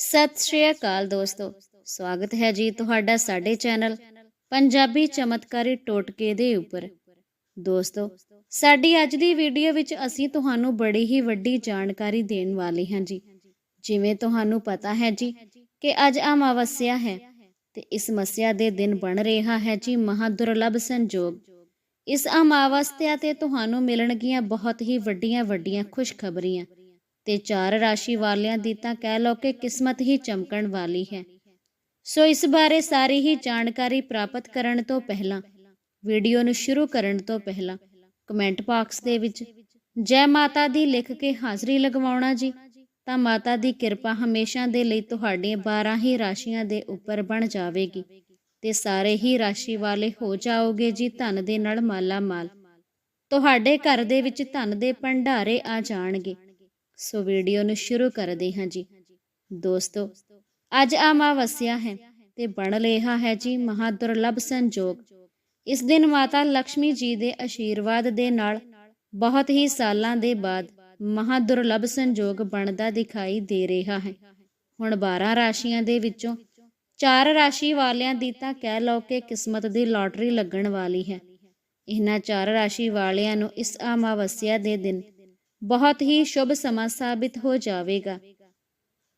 ਸਤਿ ਸ਼੍ਰੀ ਅਕਾਲ ਦੋਸਤੋ। ਸਵਾਗਤ ਹੈ ਜੀ ਤੁਹਾਡਾ ਸਾਡੇ ਚੈਨਲ ਪੰਜਾਬੀ ਚਮਤਕਾਰੀ ਟੋਟਕੇ ਦੇ ਉੱਪਰ। ਦੋਸਤੋ, ਸਾਡੀ ਅੱਜ ਦੀ ਵੀਡੀਓ ਵਿੱਚ ਅਸੀਂ ਤੁਹਾਨੂੰ ਬੜੀ ਹੀ ਵੱਡੀ ਜਾਣਕਾਰੀ ਦੇਣ ਵਾਲੇ ਹਾਂ ਜੀ। ਜਿਵੇਂ ਤੁਹਾਨੂੰ ਪਤਾ ਹੈ ਜੀ ਕਿ ਅੱਜ ਅਮਾਵਸਿਆ ਹੈ ਤੇ ਇਸ ਮਸਿਆ ਦੇ ਦਿਨ ਬਣ ਰਿਹਾ ਹੈ ਜੀ ਮਹਾ ਦੁਰਲਭ ਸੰਜੋਗ। ਇਸ ਅਮਾਵਸਿਆ ਤੇ ਤੁਹਾਨੂੰ ਮਿਲਣਗੀਆਂ ਬਹੁਤ ਹੀ ਵੱਡੀਆਂ ਵੱਡੀਆਂ ਖੁਸ਼ਖਬਰੀਆਂ ਤੇ ਚਾਰ ਰਾਸ਼ੀ ਵਾਲਿਆਂ ਦੀ ਤਾਂ ਕਹਿ ਲਓ ਕਿ ਕਿਸਮਤ ਹੀ ਚਮਕਣ ਵਾਲੀ ਹੈ। ਸੋ ਇਸ ਬਾਰੇ ਸਾਰੀ ਹੀ ਜਾਣਕਾਰੀ ਪ੍ਰਾਪਤ ਕਰਨ ਤੋਂ ਪਹਿਲਾਂ, ਵੀਡੀਓ ਨੂੰ ਸ਼ੁਰੂ ਕਰਨ ਤੋਂ ਪਹਿਲਾਂ ਕਮੈਂਟ ਬਾਕਸ ਦੇ ਵਿੱਚ, ਜੈ ਮਾਤਾ ਦੀ ਲਿਖ ਕੇ ਹਾਜ਼ਰੀ ਲਗਵਾਉਣਾ ਜੀ। ਤਾਂ ਮਾਤਾ ਦੀ ਕਿਰਪਾ ਹਮੇਸ਼ਾ ਦੇ ਲਈ ਤੁਹਾਡੇ 12 ਹੀ ਰਾਸ਼ੀਆਂ ਦੇ ਉੱਪਰ ਬਣ ਜਾਵੇਗੀ ਤੇ ਸਾਰੇ ਹੀ ਰਾਸ਼ੀ ਵਾਲੇ ਹੋ ਜਾਓਗੇ ਜੀ ਧਨ ਦੇ ਨਾਲ ਮਾਲਾ ਮਾਲ ਤੁਹਾਡੇ ਘਰ ਦੇ ਵਿੱਚ ਧਨ ਦੇ ਭੰਡਾਰੇ ਆ ਜਾਣਗੇ। ਸੋ ਵੀਡੀਓ ਨੂੰ ਸ਼ੁਰੂ ਕਰਦੇ ਹਾਂ ਜੀ। ਦੋਸਤੋ, ਅੱਜ ਅਮਾਵਸਿਆ ਹੈ ਤੇ ਬਣ ਰਿਹਾ ਹੈ ਜੀ ਮਹਾ ਦੁਰਲਭ ਸੰਜੋਗ। ਇਸ ਦਿਨ ਮਾਤਾ ਲక్ష్ਮੀ ਜੀ ਦੇ ਆਸ਼ੀਰਵਾਦ ਦੇ ਨਾਲ ਬਹੁਤ ਹੀ ਸਾਲਾਂ ਦੇ ਬਾਅਦ ਮਹਾ ਦੁਰਲਭ ਸੰਜੋਗ ਬਣਦਾ ਦਿਖਾਈ ਦੇ ਰਿਹਾ ਹੈ। ਹੁਣ 12 ਰਾਸ਼ੀਆਂ ਦੇ ਵਿੱਚੋਂ ਚਾਰ ਰਾਸ਼ੀ ਵਾਲਿਆਂ ਦੀ ਤਾਂ ਕਹਿ ਲਓ ਕਿ ਕਿਸਮਤ ਦੀ ਲਾਟਰੀ ਲੱਗਣ ਵਾਲੀ ਹੈ। ਇਹਨਾਂ ਚਾਰ ਰਾਸ਼ੀ ਵਾਲਿਆਂ ਨੂੰ ਇਸ ਅਮਾਵਸਿਆ ਦੇ ਦਿਨ ਬਹੁਤ ਹੀ ਸ਼ੁਭ ਸਮਾਂ ਸਾਬਿਤ ਹੋ ਜਾਵੇਗਾ।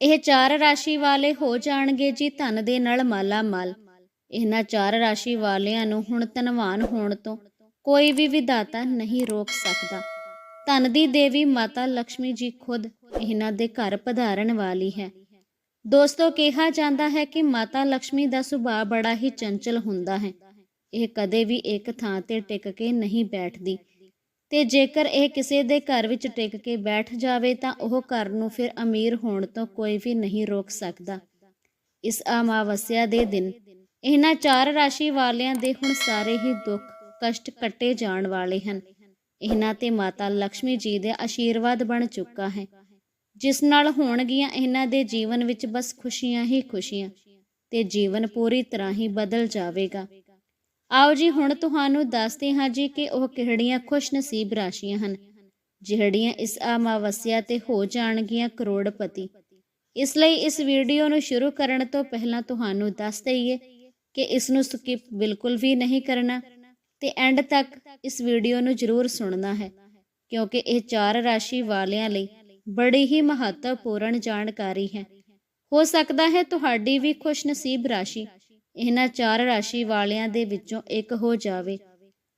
ਇਹ ਚਾਰ ਰਾਸ਼ੀ ਵਾਲੇ ਹੋ ਜਾਣਗੇ ਜੀ ਧਨ ਦੇ ਨਾਲ ਮਾਲਾ ਮਾਲ। ਇਹਨਾਂ ਚਾਰ ਰਾਸ਼ੀ ਵਾਲਿਆਂ ਨੂੰ ਹੁਣ ਧਨਵਾਨ ਹੋਣ ਤੋਂ ਕੋਈ ਵੀ ਵਿਦਾਤਾ ਨਹੀਂ ਰੋਕ ਸਕਦਾ। ਧਨ ਦੀ ਦੇਵੀ ਮਾਤਾ ਲక్ష్ਮੀ ਜੀ ਖੁਦ ਇਹਨਾਂ ਦੇ ਘਰ ਪਧਾਰਨ ਵਾਲੀ ਹੈ। ਦੋਸਤੋ, ਕਿਹਾ ਜਾਂਦਾ ਹੈ ਕਿ ਮਾਤਾ ਲక్ష్ਮੀ ਦਾ ਸੁਭਾਅ ਬੜਾ ਹੀ ਚੰਚਲ ਹੁੰਦਾ ਹੈ। ਇਹ ਕਦੇ ਵੀ ਇੱਕ ਥਾਂ ਤੇ ਟਿਕ ਕੇ ਨਹੀਂ ਬੈਠਦੀ। ਤੇ ਜੇਕਰ ਇਹ ਕਿਸੇ ਦੇ ਘਰ ਵਿੱਚ ਟਿਕ ਕੇ ਬੈਠ ਜਾਵੇ ਤਾਂ ਉਹ ਘਰ ਨੂੰ ਫਿਰ ਅਮੀਰ ਹੋਣ ਤੋਂ ਕੋਈ ਵੀ ਨਹੀਂ ਰੋਕ ਸਕਦਾ। ਇਸ ਅਮਾਵਸਿਆ ਦੇ ਦਿਨ ਇਹਨਾਂ ਚਾਰ ਰਾਸ਼ੀ ਵਾਲਿਆਂ ਦੇ ਹੁਣ ਸਾਰੇ ਹੀ ਦੁੱਖ, ਕਸ਼ਟ ਕੱਟੇ ਜਾਣ ਵਾਲੇ ਹਨ। ਇਹਨਾਂ ਤੇ ਮਾਤਾ ਲక్ష్ਮੀ ਜੀ ਦੇ ਆਸ਼ੀਰਵਾਦ ਬਣ ਚੁੱਕਾ ਹੈ। ਜਿਸ ਨਾਲ ਹੋਣਗੀਆਂ ਇਹਨਾਂ ਦੇ ਜੀਵਨ ਵਿੱਚ ਬਸ ਖੁਸ਼ੀਆਂ ਹੀ ਖੁਸ਼ੀਆਂ ਤੇ ਜੀਵਨ ਪੂਰੀ ਤਰ੍ਹਾਂ ਹੀ ਬਦਲ ਜਾਵੇਗਾ। ਆਓ ਜੀ, ਹੁਣ ਤੁਹਾਨੂੰ ਦੱਸਦੇ ਹਾਂ ਜੀ ਕਿ ਉਹ ਕਿਹੜੀਆਂ ਖੁਸ਼ ਨਸੀਬ ਰਾਸ਼ੀਆਂ ਹਨ, ਜਿਹੜੀਆਂ ਇਸ ਅਮਾਵਸਿਆ ਤੇ ਹੋ ਜਾਣਗੀਆਂ ਕਰੋੜਪਤੀ। ਇਸ ਲਈ ਇਸ ਵੀਡੀਓ ਨੂੰ ਸ਼ੁਰੂ ਕਰਨ ਤੋਂ ਪਹਿਲਾਂ ਤੁਹਾਨੂੰ ਦੱਸ ਦਈਏ ਕਿ ਇਸ ਨੂੰ ਸਕਿਪ ਬਿਲਕੁਲ ਵੀ ਨਹੀਂ ਕਰਨਾ ਤੇ ਐਂਡ ਤੱਕ ਇਸ ਵੀਡੀਓ ਨੂੰ ਜ਼ਰੂਰ ਸੁਣਨਾ ਹੈ, ਕਿਉਂਕਿ ਇਹ ਚਾਰ ਰਾਸ਼ੀ ਵਾਲਿਆਂ ਲਈ ਬੜੀ ਹੀ ਮਹੱਤਵਪੂਰਨ ਜਾਣਕਾਰੀ ਹੈ। ਹੋ ਸਕਦਾ ਹੈ ਤੁਹਾਡੀ ਵੀ ਖੁਸ਼ ਨਸੀਬ ਰਾਸ਼ੀ ਇਹਨਾਂ ਚਾਰ ਰਾਸ਼ੀ ਵਾਲਿਆਂ ਦੇ ਵਿੱਚੋਂ ਇੱਕ ਹੋ ਜਾਵੇ।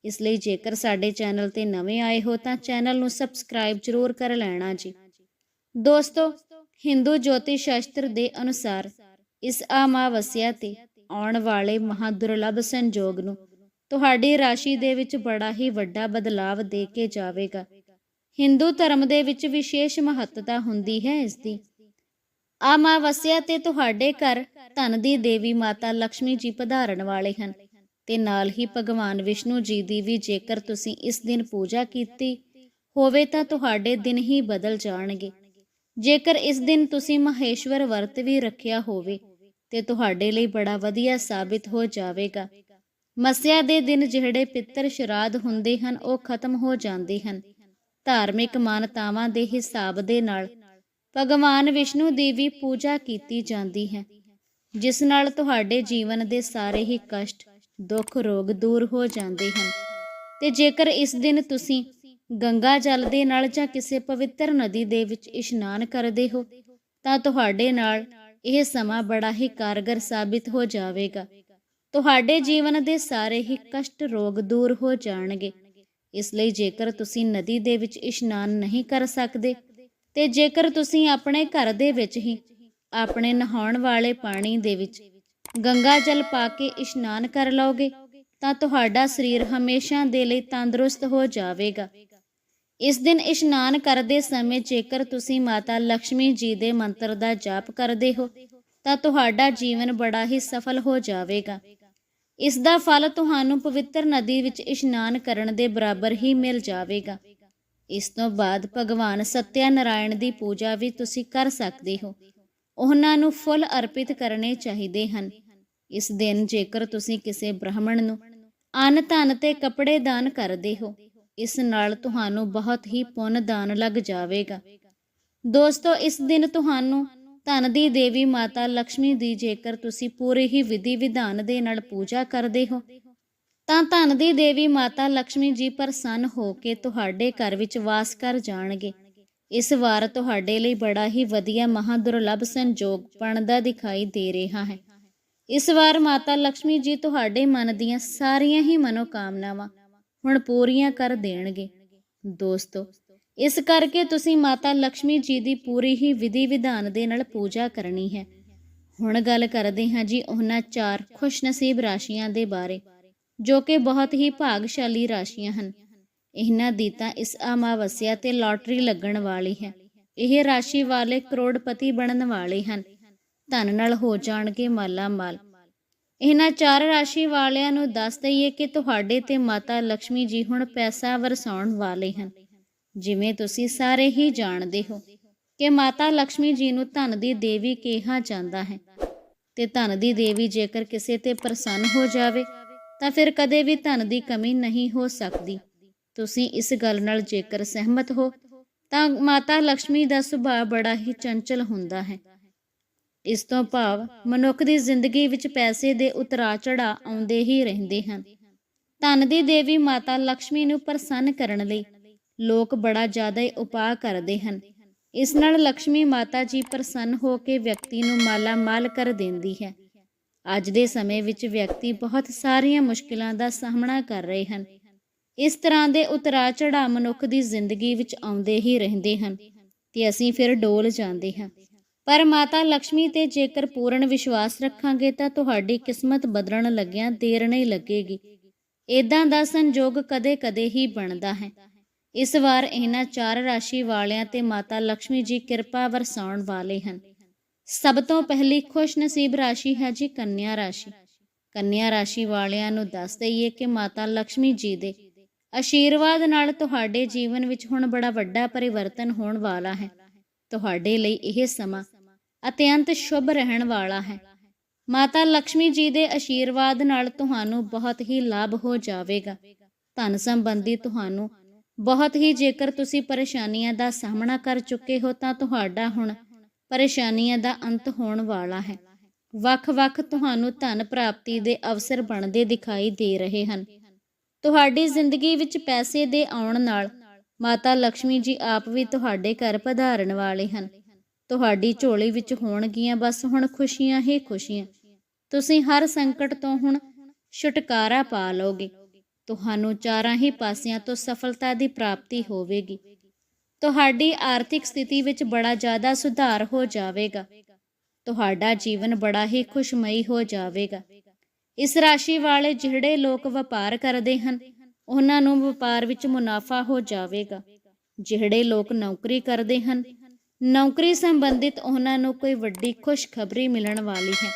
ਇਸ ਲਈ ਜੇਕਰ ਸਾਡੇ ਚੈਨਲ ਤੇ ਨਵੇਂ ਆਏ ਹੋ ਤਾਂ ਚੈਨਲ ਨੂੰ ਸਬਸਕ੍ਰਾਈਬ ਜ਼ਰੂਰ ਕਰ ਲੈਣਾ ਜੀ। ਦੋਸਤੋ, ਹਿੰਦੂ ਜੋਤਿਸ਼ ਸ਼ਾਸਤਰ ਦੇ ਅਨੁਸਾਰ ਇਸ ਅਮਾਵਸਿਆ ਤੇ ਆਉਣ ਵਾਲੇ ਮਹਾਦੁਰਲਭ ਸੰਜੋਗ ਨੂੰ ਤੁਹਾਡੀ ਰਾਸ਼ੀ ਦੇ ਵਿੱਚ ਬੜਾ ਹੀ ਵੱਡਾ ਬਦਲਾਵ ਦੇ ਕੇ ਜਾਵੇਗਾ। ਹਿੰਦੂ ਧਰਮ ਦੇ ਵਿੱਚ ਵਿਸ਼ੇਸ਼ ਮਹੱਤਤਾ ਹੁੰਦੀ ਹੈ ਇਸ ਦੀ। ਆਮਾਵਸਿਆ ਤੇ ਤੁਹਾਡੇ ਘਰ ਧਨ ਦੀ ਦੇਵੀ ਮਾਤਾ ਲక్ష్ਮੀ ਜੀ ਪਧਾਰਨ ਵਾਲੇ ਹਨ। ਤੇ ਨਾਲ ਹੀ ਭਗਵਾਨ ਵਿਸ਼ਨੂੰ ਜੀ ਦੀ ਵੀ ਜੇਕਰ ਤੁਸੀਂ ਇਸ ਦਿਨ ਪੂਜਾ ਕੀਤੀ ਹੋਵੇ ਤਾਂ ਤੁਹਾਡੇ ਦਿਨ ਹੀ ਬਦਲ ਜਾਣਗੇ। ਜੇਕਰ ਇਸ ਦਿਨ ਤੁਸੀਂ ਮਹੇਸ਼ਵਰ ਵਰਤ ਵੀ ਰੱਖਿਆ ਹੋਵੇ, ਤੇ ਤੁਹਾਡੇ ਲਈ ਬੜਾ ਵਧੀਆ ਸਾਬਿਤ ਹੋ ਜਾਵੇਗਾ। ਮਸਿਆ ਦੇ ਦਿਨ ਜਿਹੜੇ ਪਿੱਤਰ ਸ਼ਰਾਧ ਹੁੰਦੇ ਹਨ, ਉਹ ਖਤਮ ਹੋ ਜਾਂਦੇ ਹਨ। ਧਾਰਮਿਕ ਮਾਨਤਾਵਾਂ ਦੇ ਹਿਸਾਬ ਦੇ ਨਾਲ ਭਗਵਾਨ ਵਿਸ਼ਨੂੰ ਦੀ ਵੀ ਪੂਜਾ ਕੀਤੀ ਜਾਂਦੀ ਹੈ, ਜਿਸ ਨਾਲ ਤੁਹਾਡੇ ਜੀਵਨ ਦੇ ਸਾਰੇ ਹੀ ਕਸ਼ਟ, ਦੁੱਖ, ਰੋਗ ਦੂਰ ਹੋ ਜਾਂਦੇ ਹਨ। ਤੇ ਜੇਕਰ ਇਸ ਦਿਨ ਤੁਸੀਂ ਗੰਗਾ ਜਲ ਦੇ ਨਾਲ ਜਾਂ ਕਿਸੇ ਪਵਿੱਤਰ ਨਦੀ ਦੇ ਵਿੱਚ ਇਸ਼ਨਾਨ ਕਰਦੇ ਹੋ, ਤਾਂ ਤੁਹਾਡੇ ਨਾਲ ਇਹ ਸਮਾਂ ਬੜਾ ਹੀ ਕਾਰਗਰ ਸਾਬਿਤ ਹੋ ਜਾਵੇਗਾ। ਤੁਹਾਡੇ ਜੀਵਨ ਦੇ ਸਾਰੇ ਹੀ ਕਸ਼ਟ, ਰੋਗ ਦੂਰ ਹੋ ਜਾਣਗੇ। ਇਸ ਲਈ ਜੇਕਰ ਤੁਸੀਂ ਨਦੀ ਦੇ ਵਿੱਚ ਇਸ਼ਨਾਨ ਨਹੀਂ ਕਰ ਸਕਦੇ ਤੇ ਜੇਕਰ ਤੁਸੀਂ ਆਪਣੇ ਘਰ ਦੇ ਵਿੱਚ ਹੀ ਆਪਣੇ ਨਹਾਉਣ ਵਾਲੇ ਪਾਣੀ ਦੇ ਵਿੱਚ ਗੰਗਾ ਜਲ ਪਾ ਕੇ ਇਸ਼ਨਾਨ ਕਰ ਲਓਗੇ, ਤਾਂ ਤੁਹਾਡਾ ਸਰੀਰ ਹਮੇਸ਼ਾ ਦੇ ਲਈ ਤੰਦਰੁਸਤ ਹੋ ਜਾਵੇਗਾ। ਇਸ ਦਿਨ ਇਸ਼ਨਾਨ ਕਰਦੇ ਸਮੇਂ ਜੇਕਰ ਤੁਸੀਂ ਮਾਤਾ ਲక్ష్ਮੀ ਜੀ ਦੇ ਮੰਤਰ ਦਾ ਜਾਪ ਕਰਦੇ ਹੋ, ਤਾਂ ਤੁਹਾਡਾ ਜੀਵਨ ਬੜਾ ਹੀ ਸਫਲ ਹੋ ਜਾਵੇਗਾ। ਇਸ ਦਾ ਫਲ ਤੁਹਾਨੂੰ ਪਵਿੱਤਰ ਨਦੀ ਵਿੱਚ ਇਸ਼ਨਾਨ ਕਰਨ ਦੇ ਬਰਾਬਰ ਹੀ ਮਿਲ ਜਾਵੇਗਾ। ਇਸ ਤੋਂ ਬਾਅਦ ਭਗਵਾਨ ਸਤਿਆ ਨਾਰਾਇਣ ਦੀ ਪੂਜਾ ਵੀ ਤੁਸੀਂ ਕਰ ਸਕਦੇ ਹੋ। ਉਹਨਾਂ ਨੂੰ ਫੁੱਲ ਅਰਪਿਤ ਕਰਨੇ ਚਾਹੀਦੇ ਹਨ। ਇਸ ਦਿਨ ਜੇਕਰ ਤੁਸੀਂ ਕਿਸੇ ਬ੍ਰਾਹਮਣ ਨੂੰ ਅੰਨ ਧਨ ਤੇ ਕੱਪੜੇ ਦਾਨ ਕਰਦੇ ਹੋ, ਇਸ ਨਾਲ ਤੁਹਾਨੂੰ ਬਹੁਤ ਹੀ ਪੁੰਨ ਦਾਨ ਲੱਗ ਜਾਵੇਗਾ। ਦੋਸਤੋ, ਇਸ ਦਿਨ ਤੁਹਾਨੂੰ ਧਨ ਦੀ ਦੇਵੀ ਮਾਤਾ ਲక్ష్ਮੀ ਦੀ ਜੇਕਰ ਤੁਸੀਂ ਪੂਰੇ ਹੀ ਵਿਧੀ ਵਿਧਾਨ ਦੇ ਨਾਲ ਪੂਜਾ ਕਰਦੇ ਹੋ ਤਾਂ ਧਨ ਦੀ ਦੇਵੀ ਮਾਤਾ ਲక్ష్ਮੀ ਜੀ ਪ੍ਰਸੰਨ ਹੋ ਕੇ ਤੁਹਾਡੇ ਘਰ ਵਿੱਚ ਵਾਸ ਕਰ ਜਾਣਗੇ। ਇਸ ਵਾਰ ਤੁਹਾਡੇ ਲਈ ਬੜਾ ਹੀ ਵਧੀਆ ਮਹਾ ਦੁਰਲਭ ਸੰਜੋਗ ਬਣਦਾ ਦਿਖਾਈ ਦੇ ਰਿਹਾ ਹੈ। ਇਸ ਵਾਰ ਮਾਤਾ ਲక్ష్ਮੀ ਜੀ ਤੁਹਾਡੇ ਮਨ ਦੀਆਂ ਸਾਰੀਆਂ ਹੀ ਮਨੋਕਾਮਨਾਵਾਂ ਹੁਣ ਪੂਰੀਆਂ ਕਰ ਦੇਣਗੇ। ਦੋਸਤੋ, ਇਸ ਕਰਕੇ ਤੁਸੀਂ ਮਾਤਾ ਲక్ష్ਮੀ ਜੀ ਦੀ ਪੂਰੀ ਹੀ ਵਿਧੀ ਵਿਧਾਨ ਦੇ ਨਾਲ ਪੂਜਾ ਕਰਨੀ ਹੈ। ਹੁਣ ਗੱਲ ਕਰਦੇ ਹਾਂ ਜੀ ਉਹਨਾਂ ਚਾਰ ਖੁਸ਼ਨਸੀਬ ਰਾਸ਼ੀਆਂ ਦੇ ਬਾਰੇ। ਜੋ ਕਿ ਬਹੁਤ ਹੀ ਭਾਗਸ਼ਾਲੀ ਰਾਸ਼ੀਆਂ ਹਨ। ਇਹਨਾਂ ਦੀ ਤਾਂ ਇਸ ਅਮਾਵਸਿਆ ਤੇ ਲਾਟਰੀ ਲੱਗਣ ਵਾਲੀ ਹੈ। ਇਹ ਰਾਸ਼ੀ ਵਾਲੇ ਕਰੋੜਪਤੀ ਬਣਨ ਵਾਲੇ ਹਨ। ਧਨ ਨਾਲ ਹੋ ਜਾਣਗੇ ਮਾਲਾ ਮਾਲ ਇਹਨਾਂ ਚਾਰ ਰਾਸ਼ੀ ਵਾਲਿਆਂ ਨੂੰ ਦੱਸ ਦਈਏ ਕਿ ਤੁਹਾਡੇ ਤੇ ਮਾਤਾ ਲక్ష్ਮੀ ਜੀ ਹੁਣ ਪੈਸਾ ਵਰਸਾਉਣ ਵਾਲੇ ਹਨ। ਜਿਵੇਂ ਤੁਸੀਂ ਸਾਰੇ ਹੀ ਜਾਣਦੇ ਹੋ ਕਿ ਮਾਤਾ ਲక్ష్ਮੀ ਜੀ ਨੂੰ ਧਨ ਦੀ ਦੇਵੀ ਕਿਹਾ ਜਾਂਦਾ ਹੈ। ਤੇ ਧਨ ਦੀ ਦੇਵੀ ਜੇਕਰ ਕਿਸੇ ਤੇ ਪ੍ਰਸੰਨ ਹੋ ਜਾਵੇ ਤਾਂ ਫਿਰ ਕਦੇ ਵੀ ਧਨ ਦੀ ਕਮੀ ਨਹੀਂ ਹੋ ਸਕਦੀ। ਤੁਸੀਂ ਇਸ ਗੱਲ ਨਾਲ ਜੇਕਰ ਸਹਿਮਤ ਹੋ, ਤਾਂ ਮਾਤਾ ਲక్ష్ਮੀ ਦਾ ਸੁਭਾਅ ਬੜਾ ਹੀ ਚੰਚਲ ਹੁੰਦਾ ਹੈ। ਇਸ ਤੋਂ ਭਾਵ ਮਨੁੱਖ ਦੀ ਜ਼ਿੰਦਗੀ ਵਿੱਚ ਪੈਸੇ ਦੇ ਉਤਰਾ ਚੜਾ ਆਉਂਦੇ ਹੀ ਰਹਿੰਦੇ ਹਨ। ਧਨ ਦੀ ਦੇਵੀ ਮਾਤਾ ਲక్ష్ਮੀ ਨੂੰ ਪ੍ਰਸੰਨ ਕਰਨ ਲਈ ਲੋਕ ਬੜਾ ਜ਼ਿਆਦਾ ਉਪਾਅ ਕਰਦੇ ਹਨ। ਇਸ ਨਾਲ ਲక్ష్ਮੀ ਮਾਤਾ ਜੀ ਪ੍ਰਸੰਨ ਹੋ ਕੇ ਵਿਅਕਤੀ ਨੂੰ ਮਾਲਾ ਮਾਲ ਕਰ ਦਿੰਦੀ ਹੈ। ਅੱਜ ਦੇ ਸਮੇਂ ਵਿੱਚ ਵਿਅਕਤੀ ਬਹੁਤ ਸਾਰੀਆਂ ਮੁਸ਼ਕਿਲਾਂ ਦਾ ਸਾਹਮਣਾ ਕਰ ਰਹੇ ਹਨ। ਇਸ ਤਰ੍ਹਾਂ ਦੇ ਉਤਰਾ ਚੜਾ ਮਨੁੱਖ ਦੀ ਜ਼ਿੰਦਗੀ ਵਿੱਚ ਆਉਂਦੇ ਹੀ ਰਹਿੰਦੇ ਹਨ ਤੇ ਅਸੀਂ ਫਿਰ ਡੋਲ ਜਾਂਦੇ ਹਾਂ। ਪਰ ਮਾਤਾ ਲక్ష్ਮੀ ਤੇ ਜੇਕਰ ਪੂਰਨ ਵਿਸ਼ਵਾਸ ਰੱਖਾਂਗੇ ਤਾਂ ਤੁਹਾਡੀ ਕਿਸਮਤ ਬਦਲਣ ਲੱਗਿਆਂ ਦੇਰ ਨਹੀਂ ਲੱਗੇਗੀ। ਇਦਾਂ ਦਾ ਸੰਯੋਗ ਕਦੇ-ਕਦੇ ਹੀ ਬਣਦਾ ਹੈ। ਇਸ ਵਾਰ ਇਹਨਾਂ ਚਾਰ ਰਾਸ਼ੀ ਵਾਲਿਆਂ ਤੇ ਮਾਤਾ ਲక్ష్ਮੀ ਜੀ ਕਿਰਪਾ ਵਰਸਾਉਣ ਵਾਲੇ ਹਨ। ਸਭ ਤੋਂ ਪਹਿਲੀ ਖੁਸ਼ ਨਸੀਬ ਰਾਸ਼ੀ ਹੈ ਜੀ ਕੰਨਿਆ ਰਾਸ਼ੀ। ਕੰਨਿਆ ਰਾਸ਼ੀ ਵਾਲਿਆਂ ਨੂੰ ਦੱਸ ਦਈਏ ਕਿ ਮਾਤਾ ਲక్ష్ਮੀ ਜੀ ਦੇ ਆਸ਼ੀਰਵਾਦ ਨਾਲ ਤੁਹਾਡੇ ਜੀਵਨ ਵਿੱਚ ਹੁਣ ਬੜਾ ਵੱਡਾ ਪਰਿਵਰਤਨ ਹੋਣ ਵਾਲਾ ਹੈ। ਤੁਹਾਡੇ ਲਈ ਇਹ ਸਮਾਂ ਅਤਿਅੰਤ ਸ਼ੁਭ ਰਹਿਣ ਵਾਲਾ ਹੈ। ਮਾਤਾ ਲక్ష్ਮੀ ਜੀ ਦੇ ਆਸ਼ੀਰਵਾਦ ਨਾਲ ਤੁਹਾਨੂੰ ਬਹੁਤ ਹੀ ਲਾਭ ਹੋ ਜਾਵੇਗਾ। ਧਨ ਸੰਬੰਧੀ ਤੁਹਾਨੂੰ ਬਹੁਤ ਹੀ ਜੇਕਰ ਤੁਸੀਂ ਪਰੇਸ਼ਾਨੀਆਂ ਦਾ ਸਾਹਮਣਾ ਕਰ ਚੁੱਕੇ ਹੋ ਤਾਂ ਤੁਹਾਡਾ ਹੁਣ ਪਰੇਸ਼ਾਨੀਆਂ ਦਾ ਅੰਤ ਹੋਣ ਵਾਲਾ ਹੈ। ਵੱਖ-ਵੱਖ ਤੁਹਾਨੂੰ ਧਨ ਪ੍ਰਾਪਤੀ ਦੇ ਅਵਸਰ ਬਣਦੇ ਦਿਖਾਈ ਦੇ ਰਹੇ ਹਨ। ਤੁਹਾਡੀ ਜ਼ਿੰਦਗੀ ਵਿੱਚ ਪੈਸੇ ਦੇ ਆਉਣ ਨਾਲ ਮਾਤਾ ਲక్ష్ਮੀ ਜੀ ਆਪ ਵੀ ਤੁਹਾਡੇ ਘਰ ਪਧਾਰਨ ਵਾਲੇ ਹਨ। ਤੁਹਾਡੀ ਝੋਲੀ ਵਿੱਚ ਹੋਣਗੀਆਂ ਬਸ ਹੁਣ ਖੁਸ਼ੀਆਂ ਹੀ ਖੁਸ਼ੀਆਂ। ਤੁਸੀਂ ਹਰ ਸੰਕਟ ਤੋਂ ਹੁਣ ਛੁਟਕਾਰਾ ਪਾ ਲਓਗੇ। ਤੁਹਾਨੂੰ ਚਾਰਾਂ ਹੀ ਪਾਸਿਆਂ ਤੋਂ ਸਫਲਤਾ ਦੀ ਪ੍ਰਾਪਤੀ ਹੋਵੇਗੀ। ਤੁਹਾਡੀ ਆਰਥਿਕ ਸਥਿਤੀ ਵਿੱਚ ਬੜਾ ਜ਼ਿਆਦਾ ਸੁਧਾਰ ਹੋ ਜਾਵੇਗਾ। ਤੁਹਾਡਾ ਜੀਵਨ ਬੜਾ ਹੀ ਖੁਸ਼ਮਈ ਹੋ ਜਾਵੇਗਾ। ਇਸ ਰਾਸ਼ੀ ਵਾਲੇ ਜਿਹੜੇ ਲੋਕ ਵਪਾਰ ਕਰਦੇ ਹਨ, ਉਹਨਾਂ ਨੂੰ ਵਪਾਰ ਵਿੱਚ ਮੁਨਾਫਾ ਹੋ ਜਾਵੇਗਾ। ਜਿਹੜੇ ਲੋਕ ਨੌਕਰੀ ਕਰਦੇ ਹਨ, ਨੌਕਰੀ ਸੰਬੰਧਿਤ ਉਹਨਾਂ ਨੂੰ ਕੋਈ ਵੱਡੀ ਖੁਸ਼ਖਬਰੀ ਮਿਲਣ ਵਾਲੀ ਹੈ।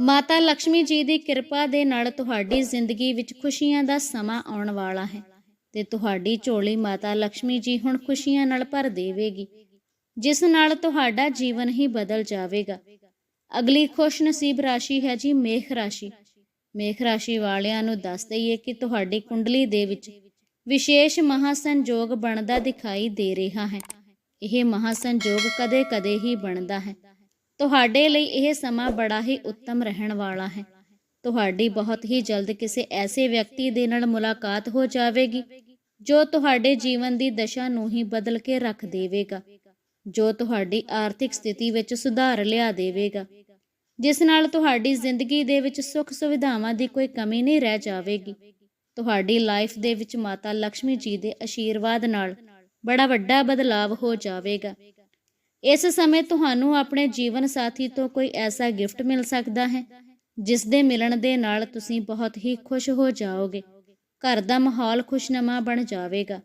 ਮਾਤਾ ਲక్ష్ਮੀ ਜੀ ਦੀ ਕਿਰਪਾ ਦੇ ਨਾਲ ਤੁਹਾਡੀ ਜ਼ਿੰਦਗੀ ਵਿੱਚ ਖੁਸ਼ੀਆਂ ਦਾ ਸਮਾਂ ਆਉਣ ਵਾਲਾ ਹੈ। ਤੇ ਤੁਹਾਡੀ ਝੋਲੀ ਮਾਤਾ ਲక్ష్ਮੀ ਜੀ ਹੁਣ ਖੁਸ਼ੀਆਂ ਨਾਲ ਭਰ ਦੇਵੇਗੀ, ਜਿਸ ਨਾਲ ਤੁਹਾਡਾ ਜੀਵਨ ਹੀ ਬਦਲ ਜਾਵੇਗਾ। ਅਗਲੀ ਖੁਸ਼ ਨਸੀਬ ਰਾਸ਼ੀ ਹੈ ਜੀ ਮੇਖ ਰਾਸ਼ੀ। ਮੇਖ ਰਾਸ਼ੀ ਵਾਲਿਆਂ ਨੂੰ ਦੱਸ ਦਈਏ ਕਿ ਤੁਹਾਡੀ ਕੁੰਡਲੀ ਦੇ ਵਿੱਚ ਵਿਸ਼ੇਸ਼ ਮਹਾਸੰਜੋਗ ਬਣਦਾ ਦਿਖਾਈ ਦੇ ਰਿਹਾ ਹੈ। ਇਹ ਮਹਾਸੰਜੋਗ ਕਦੇ-ਕਦੇ ਹੀ ਬਣਦਾ ਹੈ। ਤੁਹਾਡੇ ਲਈ ਇਹ ਸਮਾਂ ਬੜਾ ਹੀ ਉੱਤਮ ਰਹਿਣ ਵਾਲਾ ਹੈ। ਤੁਹਾਡੀ ਬਹੁਤ ਹੀ ਜਲਦ ਕਿਸੇ ਐਸੇ ਵਿਅਕਤੀ ਦੇ ਨਾਲ ਮੁਲਾਕਾਤ ਹੋ ਜਾਵੇਗੀ, ਜੋ ਤੁਹਾਡੇ ਜੀਵਨ ਦੀ ਦਸ਼ਾ ਨੂੰ ਹੀ ਬਦਲ ਕੇ ਰੱਖ ਦੇਵੇਗਾ, ਜੋ ਤੁਹਾਡੀ ਆਰਥਿਕ ਸਥਿਤੀ ਵਿੱਚ ਸੁਧਾਰ ਲਿਆ ਦੇਵੇਗਾ, ਜਿਸ ਨਾਲ ਤੁਹਾਡੀ ਜ਼ਿੰਦਗੀ ਦੇ ਵਿੱਚ ਸੁੱਖ ਸੁਵਿਧਾਵਾਂ ਦੀ ਕੋਈ ਕਮੀ ਨਹੀਂ ਰਹਿ ਜਾਵੇਗੀ। ਤੁਹਾਡੀ ਲਾਈਫ ਦੇ ਵਿੱਚ ਮਾਤਾ ਲక్ష్ਮੀ ਜੀ ਦੇ ਆਸ਼ੀਰਵਾਦ ਨਾਲ ਬੜਾ ਵੱਡਾ ਬਦਲਾਵ ਹੋ ਜਾਵੇਗਾ। ਇਸ ਸਮੇਂ ਤੁਹਾਨੂੰ ਆਪਣੇ ਜੀਵਨ ਸਾਥੀ ਤੋਂ ਕੋਈ ਐਸਾ ਗਿਫਟ ਮਿਲ ਸਕਦਾ ਹੈ? ਜਿਸ ਦੇ ਮਿਲਣ ਦੇ ਨਾਲ ਤੁਸੀਂ ਬਹੁਤ ਹੀ ਖੁਸ਼ ਹੋ ਜਾਓਗੇ। ਘਰ ਦਾ ਮਾਹੌਲ ਖੁਸ਼ਨਮਾ ਬਣ ਜਾਵੇਗਾ।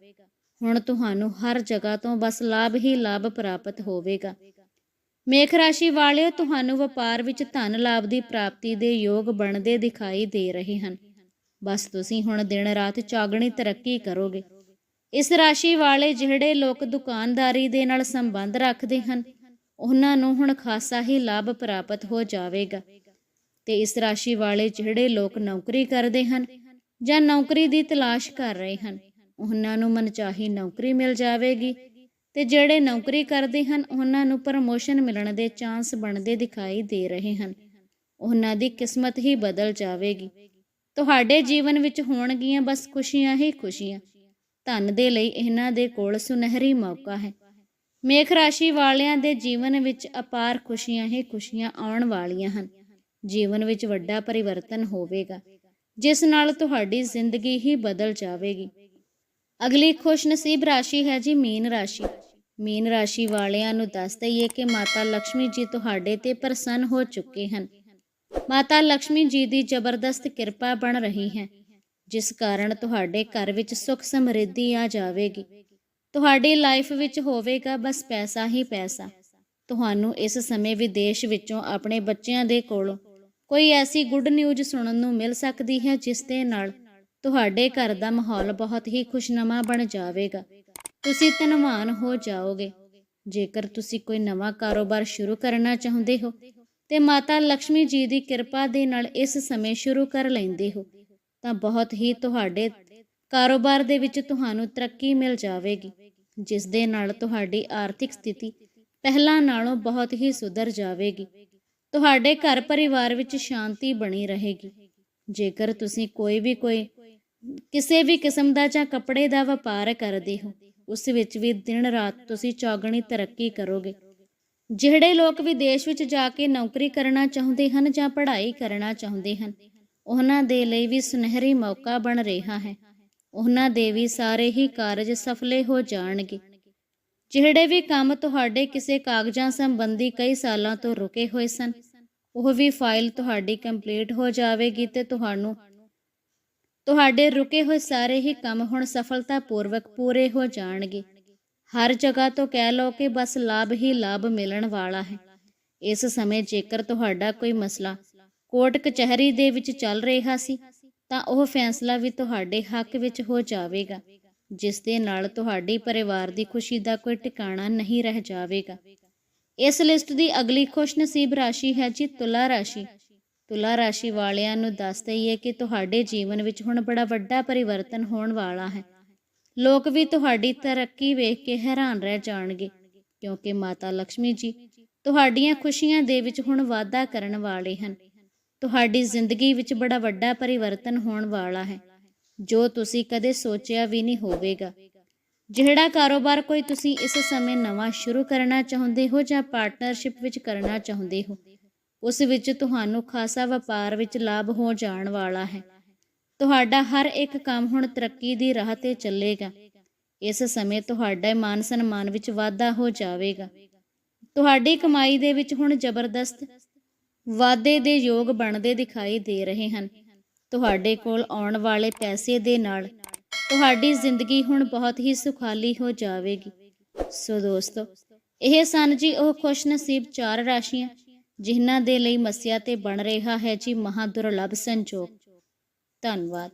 ਹੁਣ ਤੁਹਾਨੂੰ ਹਰ ਜਗ੍ਹਾ ਤੋਂ ਬਸ ਲਾਭ ਹੀ ਲਾਭ ਪ੍ਰਾਪਤ ਹੋਵੇਗਾ। ਮੇਖ ਰਾਸ਼ੀ ਵਾਲਿਓ, ਤੁਹਾਨੂੰ ਵਪਾਰ ਵਿੱਚ ਧਨ ਲਾਭ ਦੀ ਪ੍ਰਾਪਤੀ ਦੇ ਯੋਗ ਬਣਦੇ ਦਿਖਾਈ ਦੇ ਰਹੇ ਹਨ। ਬਸ ਤੁਸੀਂ ਹੁਣ ਦਿਨ ਰਾਤ ਚਾਗਣੀ ਤਰੱਕੀ ਕਰੋਗੇ। ਇਸ ਰਾਸ਼ੀ ਵਾਲੇ ਜਿਹੜੇ ਲੋਕ ਦੁਕਾਨਦਾਰੀ ਦੇ ਨਾਲ ਸੰਬੰਧ ਰੱਖਦੇ ਹਨ, ਉਹਨਾਂ ਨੂੰ ਹੁਣ ਖਾਸਾ ਹੀ ਲਾਭ ਪ੍ਰਾਪਤ ਹੋ ਜਾਵੇਗਾ। ਤੇ ਇਸ ਰਾਸ਼ੀ ਵਾਲੇ ਜਿਹੜੇ ਲੋਕ ਨੌਕਰੀ ਕਰਦੇ ਹਨ ਜਾਂ ਨੌਕਰੀ ਦੀ ਤਲਾਸ਼ ਕਰ ਰਹੇ ਹਨ, ਉਹਨਾਂ ਨੂੰ ਮਨਚਾਹੀ ਨੌਕਰੀ ਮਿਲ ਜਾਵੇਗੀ ਤੇ ਜਿਹੜੇ ਨੌਕਰੀ ਕਰਦੇ ਹਨ, ਉਹਨਾਂ ਨੂੰ ਪ੍ਰਮੋਸ਼ਨ ਮਿਲਣ ਦੇ ਚਾਂਸ ਬਣਦੇ ਦਿਖਾਈ ਦੇ ਰਹੇ ਹਨ। ਉਹਨਾਂ ਦੀ ਕਿਸਮਤ ਹੀ ਬਦਲ ਜਾਵੇਗੀ। ਤੁਹਾਡੇ ਜੀਵਨ ਵਿੱਚ ਹੋਣਗੀਆਂ ਬਸ ਖੁਸ਼ੀਆਂ ਹੀ ਖੁਸ਼ੀਆਂ। ਧਨ ਦੇ ਲਈ ਇਹਨਾਂ ਦੇ ਕੋਲ ਸੁਨਹਿਰੀ ਮੌਕਾ ਹੈ। ਮੇਖ ਰਾਸ਼ੀ ਵਾਲਿਆਂ ਦੇ ਜੀਵਨ ਵਿੱਚ ਅਪਾਰ ਖੁਸ਼ੀਆਂ ਹੀ ਖੁਸ਼ੀਆਂ ਆਉਣ ਵਾਲੀਆਂ ਹਨ। ਜੀਵਨ ਵਿੱਚ ਵੱਡਾ ਪਰਿਵਰਤਨ ਹੋਵੇਗਾ, ਜਿਸ ਨਾਲ ਤੁਹਾਡੀ ਜ਼ਿੰਦਗੀ ਹੀ ਬਦਲ ਜਾਵੇਗੀ। ਅਗਲੀ ਖੁਸ਼ਨਸੀਬ ਰਾਸ਼ੀ ਹੈ ਜੀ ਮੀਨ ਰਾਸ਼ੀ। ਮੀਨ ਰਾਸ਼ੀ ਵਾਲਿਆਂ ਨੂੰ ਦੱਸ ਦਈਏ ਕਿ ਮਾਤਾ ਲక్ష్ਮੀ ਜੀ ਤੁਹਾਡੇ ਤੇ ਪ੍ਰਸੰਨ ਹੋ ਚੁੱਕੇ ਹਨ। ਮਾਤਾ ਲక్ష్ਮੀ ਜੀ ਦੀ ਜ਼ਬਰਦਸਤ ਕਿਰਪਾ ਬਣ ਰਹੀ ਹੈ, ਜਿਸ ਕਾਰਨ ਤੁਹਾਡੇ ਘਰ ਵਿੱਚ ਸੁੱਖ ਸਮਰਿੱਧੀ ਆ ਜਾਵੇਗੀ। ਤੁਹਾਡੀ ਲਾਈਫ ਵਿੱਚ ਹੋਵੇਗਾ ਬਸ ਪੈਸਾ ਹੀ ਪੈਸਾ। ਤੁਹਾਨੂੰ ਇਸ ਸਮੇਂ ਵਿਦੇਸ਼ ਵਿੱਚੋਂ ਆਪਣੇ ਬੱਚਿਆਂ ਦੇ ਕੋਲੋਂ ਕੋਈ ਐਸੀ ਗੁੱਡ ਨਿਊਜ਼ ਸੁਣਨ ਨੂੰ ਮਿਲ ਸਕਦੀ ਹੈ ਜਿਸ ਦੇ ਨਾਲ ਤੁਹਾਡੇ ਘਰ ਦਾ ਮਾਹੌਲ ਬਹੁਤ ਹੀ ਖੁਸ਼ਨਮਾ ਬਣ ਜਾਵੇਗਾ। ਤੁਸੀਂ ਧਨਵਾਨ ਹੋ ਜਾਓਗੇ। ਜੇਕਰ ਤੁਸੀਂ ਕੋਈ ਨਵਾਂ ਕਾਰੋਬਾਰ ਸ਼ੁਰੂ ਕਰਨਾ ਚਾਹੁੰਦੇ ਹੋ, ਤੇ ਮਾਤਾ ਲక్ష్ਮੀ ਜੀ ਦੀ ਕਿਰਪਾ ਦੇ ਨਾਲ ਇਸ ਸਮੇਂ ਸ਼ੁਰੂ ਕਰ ਲੈਂਦੇ ਹੋ, ਤਾਂ ਬਹੁਤ ਹੀ ਤੁਹਾਡੇ ਕਾਰੋਬਾਰ ਦੇ ਵਿੱਚ ਤੁਹਾਨੂੰ ਤਰੱਕੀ ਮਿਲ ਜਾਵੇਗੀ, ਜਿਸ ਦੇ ਨਾਲ ਤੁਹਾਡੀ ਆਰਥਿਕ ਸਥਿਤੀ ਪਹਿਲਾਂ ਨਾਲੋਂ ਬਹੁਤ ਹੀ ਸੁਧਰ ਜਾਵੇਗੀ। ਤੁਹਾਡੇ ਘਰ ਪਰਿਵਾਰ ਵਿੱਚ ਸ਼ਾਂਤੀ ਬਣੀ ਰਹੇਗੀ। ਜੇਕਰ ਤੁਸੀਂ ਕੋਈ ਵੀ ਕੋਈ, ਕਿਸੇ ਵੀ ਕਿਸਮ ਦਾ ਜਾਂ ਕੱਪੜੇ ਦਾ ਵਪਾਰ ਕਰਦੇ ਹੋ, ਉਸ ਵਿੱਚ ਵੀ ਦਿਨ ਰਾਤ ਤੁਸੀਂ ਚੌਗਣੀ ਤਰੱਕੀ ਕਰੋਗੇ। ਜਿਹੜੇ ਲੋਕ ਵਿਦੇਸ਼ ਵਿੱਚ ਜਾ ਕੇ ਨੌਕਰੀ ਕਰਨਾ ਚਾਹੁੰਦੇ ਹਨ ਜਾਂ ਪੜ੍ਹਾਈ ਕਰਨਾ ਚਾਹੁੰਦੇ ਹਨ, ਉਹਨਾਂ ਦੇ ਲਈ ਵੀ ਸੁਨਹਿਰੀ ਮੌਕਾ ਬਣ ਰਿਹਾ ਹੈ। ਉਹਨਾਂ ਦੇ ਵੀ ਸਾਰੇ ਹੀ ਕਾਰਜ ਸਫਲੇ ਹੋ ਜਾਣਗੇ। ਜਿਹੜੇ ਵੀ ਕੰਮ ਤੁਹਾਡੇ ਕਿਸੇ ਕਾਗਜ਼ਾਂ ਸੰਬੰਧੀ ਕਈ ਸਾਲਾਂ ਤੋਂ ਰੁਕੇ ਹੋਏ ਸਨ, ਉਹ ਵੀ ਫਾਈਲ ਤੁਹਾਡੀ ਕੰਪਲੀਟ ਹੋ ਜਾਵੇਗੀ ਤੇ ਤੁਹਾਨੂੰ, ਤੁਹਾਡੇ ਰੁਕੇ ਹੋਏ ਸਾਰੇ ਹੀ ਕੰਮ ਹੁਣ ਸਫਲਤਾਪੂਰਵਕ ਪੂਰੇ ਹੋ ਜਾਣਗੇ। ਹਰ ਜਗ੍ਹਾ ਤੋਂ ਕਹਿ ਲਓ ਕਿ ਬਸ ਲਾਭ ਹੀ ਲਾਭ ਮਿਲਣ ਵਾਲਾ ਹੈ। ਇਸ ਸਮੇਂ ਜੇਕਰ ਤੁਹਾਡਾ ਕੋਈ ਮਸਲਾ ਕੋਰਟ ਕਚਹਿਰੀ ਦੇ ਵਿੱਚ ਚੱਲ ਰਿਹਾ ਸੀ, ਤਾਂ ਉਹ ਫੈਸਲਾ ਵੀ ਤੁਹਾਡੇ ਹੱਕ ਵਿੱਚ ਹੋ ਜਾਵੇਗਾ। ਜਿਸ ਦੇ ਨਾਲ ਤੁਹਾਡੀ ਪਰਿਵਾਰ ਦੀ ਖੁਸ਼ੀ ਦਾ ਕੋਈ ਟਿਕਾਣਾ ਨਹੀਂ ਰਹਿ ਜਾਵੇਗਾ। ਇਸ ਲਿਸਟ ਦੀ ਅਗਲੀ ਖੁਸ਼ਨਸੀਬ ਰਾਸ਼ੀ ਹੈ ਜੀ ਤੁਲਾ ਰਾਸ਼ੀ। ਤੁਲਾ ਰਾਸ਼ੀ ਵਾਲਿਆਂ ਨੂੰ ਦੱਸ ਦਈਏ ਕਿ ਤੁਹਾਡੇ ਜੀਵਨ ਵਿੱਚ ਹੁਣ ਬੜਾ ਵੱਡਾ ਪਰਿਵਰਤਨ ਹੋਣ ਵਾਲਾ ਹੈ। ਲੋਕ ਵੀ ਤੁਹਾਡੀ ਤਰੱਕੀ ਵੇਖ ਕੇ ਹੈਰਾਨ ਰਹਿ ਜਾਣਗੇ, ਕਿਉਂਕਿ ਮਾਤਾ ਲక్ష్ਮੀ ਜੀ ਤੁਹਾਡੀਆਂ ਖੁਸ਼ੀਆਂ ਦੇ ਵਿੱਚ ਹੁਣ ਵਾਧਾ ਕਰਨ ਵਾਲੇ ਹਨ। ਤੁਹਾਡੀ ਜ਼ਿੰਦਗੀ ਵਿੱਚ ਬੜਾ ਵੱਡਾ ਪਰਿਵਰਤਨ ਹੋਣ ਵਾਲਾ ਹੈ। ਜੋ ਤੁਸੀਂ ਕਦੇ ਸੋਚਿਆ ਵੀ ਨਹੀਂ ਹੋਵੇਗਾ। ਜਿਹੜਾ ਕਾਰੋਬਾਰ ਕੋਈ ਤੁਸੀਂ ਇਸ ਸਮੇਂ ਨਵਾਂ ਸ਼ੁਰੂ ਕਰਨਾ ਚਾਹੁੰਦੇ ਹੋ ਜਾਂ ਪਾਰਟਨਰਸ਼ਿਪ ਵਿੱਚ ਕਰਨਾ ਚਾਹੁੰਦੇ ਹੋ, ਉਸ ਵਿੱਚ ਤੁਹਾਨੂੰ ਖਾਸਾ ਵਪਾਰ ਵਿੱਚ ਲਾਭ ਹੋ ਜਾਣ ਵਾਲਾ ਹੈ। ਤੁਹਾਡਾ ਹਰ ਇੱਕ ਕੰਮ ਹੁਣ ਤਰੱਕੀ ਦੀ ਰਾਹ ਤੇ ਚੱਲੇਗਾ। ਇਸ ਸਮੇਂ ਤੁਹਾਡੇ ਮਾਨ ਸਨਮਾਨ ਵਿੱਚ ਵਾਧਾ ਹੋ ਜਾਵੇਗਾ। ਤੁਹਾਡੀ ਕਮਾਈ ਦੇ ਵਿੱਚ ਹੁਣ ਜ਼ਬਰਦਸਤ ਵਾਧੇ ਦੇ ਯੋਗ ਬਣਦੇ ਦਿਖਾਈ ਦੇ ਰਹੇ ਹਨ। ਤੁਹਾਡੇ ਕੋਲ ਆਉਣ ਵਾਲੇ ਪੈਸੇ ਦੇ ਨਾਲ ਤੁਹਾਡੀ ਜ਼ਿੰਦਗੀ ਹੁਣ ਬਹੁਤ ਹੀ ਸੁਖਾਲੀ ਹੋ ਜਾਵੇਗੀ। ਸੋ ਦੋਸਤੋ, ਇਹ ਸਨ ਜੀ ਉਹ ਖੁਸ਼ਨਸੀਬ ਚਾਰ ਰਾਸ਼ੀਆਂ, ਜਿਨ੍ਹਾਂ ਦੇ ਲਈ ਮੱਸਿਆ ਤੇ ਬਣ ਰਿਹਾ ਹੈ ਜੀ ਮਹਾ ਦੁਰਲਭ ਸੰਜੋਗ। ਧੰਨਵਾਦ।